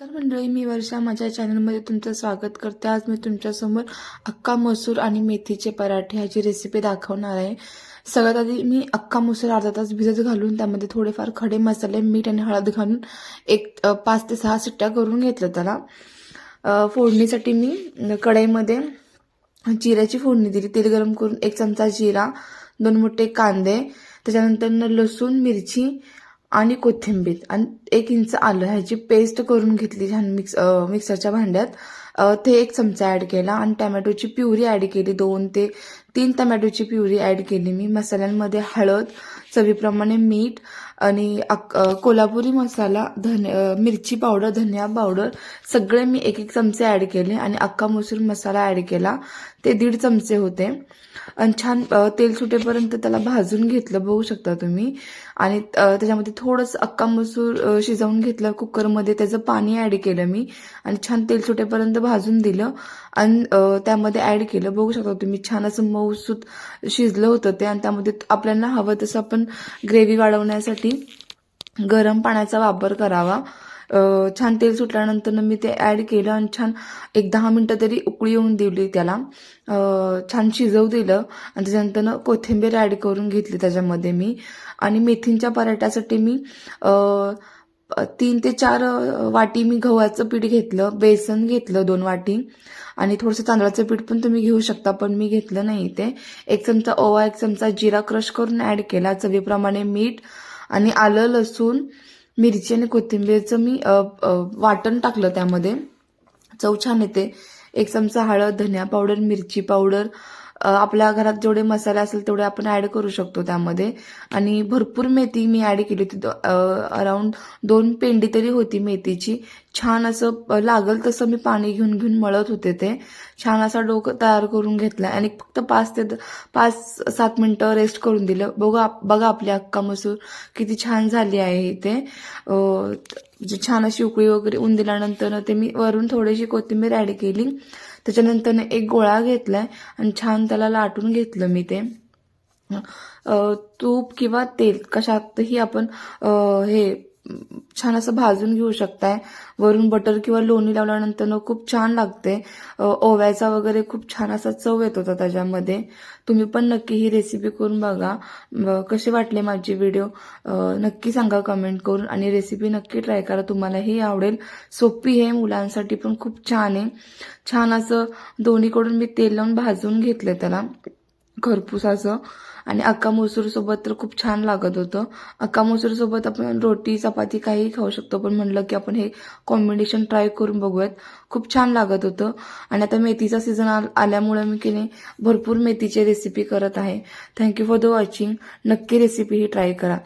नमस्कार मंडळी मी वर्षा. माझ्या चॅनलमध्ये तुमचं स्वागत करते. आज मी तुमच्यासमोर अक्का मसूर आणि मेथीचे पराठे ह्याची रेसिपी दाखवणार आहे. सगळ्यात आधी मी अक्का मसूर अर्धा तास भिजत घालून त्यामध्ये थोडेफार खडे मसाले मीठ आणि हळद घालून एक पाच ते सहा सिट्ट्या करून घेतलं त्याला. फोडणीसाठी मी कढईमध्ये जिऱ्याची फोडणी दिली. तेल गरम करून एक चमचा जिरा दोन मोठे कांदे त्याच्यानंतर न लसूण मिरची आणि कोथिंबीर. आणि एक इंच आलं ह्याची पेस्ट करून घेतली छान मिक्स मिक्सरच्या भांड्यात. ते एक चमचा ॲड केला आणि टमॅटोची प्युरी ॲड केली. दोन ते तीन टमॅटोची प्युरी ॲड केली मी. मसाल्यांमध्ये हळद चवीप्रमाणे मीठ आणि अक कोल्हापुरी मसाला धन मिरची पावडर धनिया पावडर सगळे मी एक एक चमचे ॲड केले आणि अख्खा मसूर मसाला ॲड केला. ते दीड चमचे होते. आणि छान तेल सुटेपर्यंत त्याला भाजून घेतलं बघू शकता तुम्ही. आणि त्याच्यामध्ये थोडंसं अक्का मसूर शिजवून घेतलं कुकरमध्ये त्याचं पाणी ॲड केलं मी. आणि छान तेल सुटेपर्यंत भाजून दिलं आणि त्यामध्ये ॲड केलं. बघू शकता तुम्ही छान असं मऊसूत शिजलं होतं ते आणि त्यामध्ये आपल्याला हवं तसं आपण ग्रेव्ही वाढवण्यासाठी गरम पाण्याचा वापर करावा. छान तेल सुटल्यानंतर मी ते ॲड केलं आणि छान एक दहा मिनटं तरी उकळी येऊन दिली त्याला. छान शिजवू दिलं आणि त्याच्यानंतर कोथिंबीर ॲड करून घेतली त्याच्यामध्ये मी. आणि मेथींच्या पराठ्यासाठी मी तीन ते चार वाटी मी गव्हाचं पीठ घेतलं बेसन घेतलं दोन वाटी. आणि थोडंसं तांदळाचं पीठ पण तुम्ही घेऊ शकता पण मी घेतलं नाही ते एक चमचा ओवा एक चमचा जिरा क्रश करून ॲड केला चवीप्रमाणे मीठ आणि आलं लसूण मिरची आणि कोथिंबीरचं मी वाटण टाकलं त्यामध्ये. चव छान येते. एक चमचा हळद धनिया पावडर मिरची पावडर आपल्या घरात जेवढे मसाले असेल तेवढे आपण ॲड करू शकतो त्यामध्ये. आणि भरपूर मेथी मी ॲड केली होती. अराऊंड दोन पेंडी तरी होती मेथीची. छान असं लागल तसं मी पाणी घेऊन घेऊन मळत होते ते. छान असा डोकं तयार करून घेतला. आणि फक्त पाच ते पाच सात मिनटं रेस्ट करून दिलं. बघा बघा आपली अक्का मसूर किती छान झाली आहे ते म्हणजे छान अशी उकळी वगैरे ऊन दिल्यानंतर ते मी वरून थोडीशी कोथिंबीर ॲड केली. त्याच्यानंतर एक गोळा घेतलाय आणि छान त्याला लाटून घेतलं मी ते. तूप किंवा तेल कशातही आपण हे छान असं भाजून घेऊ शकताय. वरून बटर किंवा लोणी लावल्यानंतर खूप छान लागते. ओव्याचा वगैरे खूप छान असा चव येत होता त्याच्यामध्ये. तुम्ही पण नक्की ही रेसिपी करून बघा. कसे वाटले माझी व्हिडिओ नक्की सांगा कमेंट करून आणि रेसिपी नक्की ट्राय करा. तुम्हालाही आवडेल. सोपी आहे मुलांसाठी पण खूप छान आहे. छान असं दोन्हीकडून मी तेल लावून भाजून घेतलं त्याला. खरपूस असं. आणि अक्का मसूरसोबत तर खूप छान लागत होतं. अक्का मसूरसोबत आपण रोटी चपाती काही खाऊ शकतो पण म्हणलं की आपण हे कॉम्बिनेशन ट्राय करून बघूयात. खूप छान लागत होतं. आणि आता मेथीचा सीझन आल्यामुळे मी की नाही भरपूर मेथीची रेसिपी करत आहे. Thank you for the watching नक्की रेसिपी ही ट्राय करा.